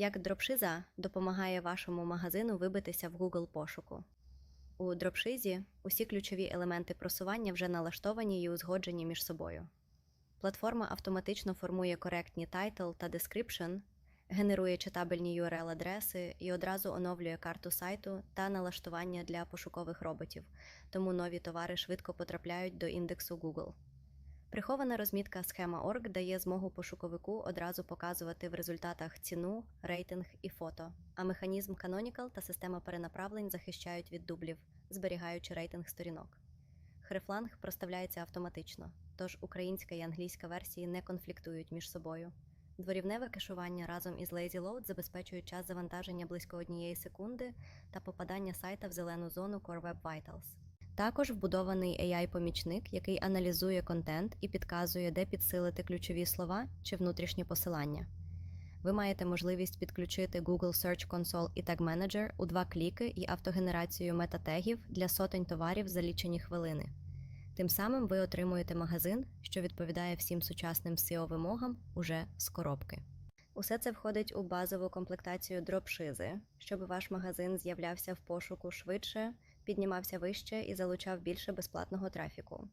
Як дропшиза допомагає вашому магазину вибитися в Google пошуку. У дропшизі усі ключові елементи просування вже налаштовані і узгоджені між собою. Платформа автоматично формує коректні тайтл та description, генерує читабельні URL-адреси і одразу оновлює карту сайту та налаштування для пошукових роботів, тому нові товари швидко потрапляють до індексу Google. Прихована розмітка схема Org дає змогу пошуковику одразу показувати в результатах ціну, рейтинг і фото, а механізм Canonical та система перенаправлень захищають від дублів, зберігаючи рейтинг сторінок. Хрифланг проставляється автоматично, тож українська і англійська версії не конфліктують між собою. Дворівневе кешування разом із Lazy Load забезпечують час завантаження близько однієї секунди та попадання сайта в зелену зону Core Web Vitals. Також вбудований AI-помічник, який аналізує контент і підказує, де підсилити ключові слова чи внутрішні посилання. Ви маєте можливість підключити Google Search Console і Tag Manager у два кліки і автогенерацію метатегів для сотень товарів за лічені хвилини. Тим самим ви отримуєте магазин, що відповідає всім сучасним SEO-вимогам уже з коробки. Усе це входить у базову комплектацію дропшизи, щоб ваш магазин з'являвся в пошуку швидше, піднімався вище і залучав більше безплатного трафіку.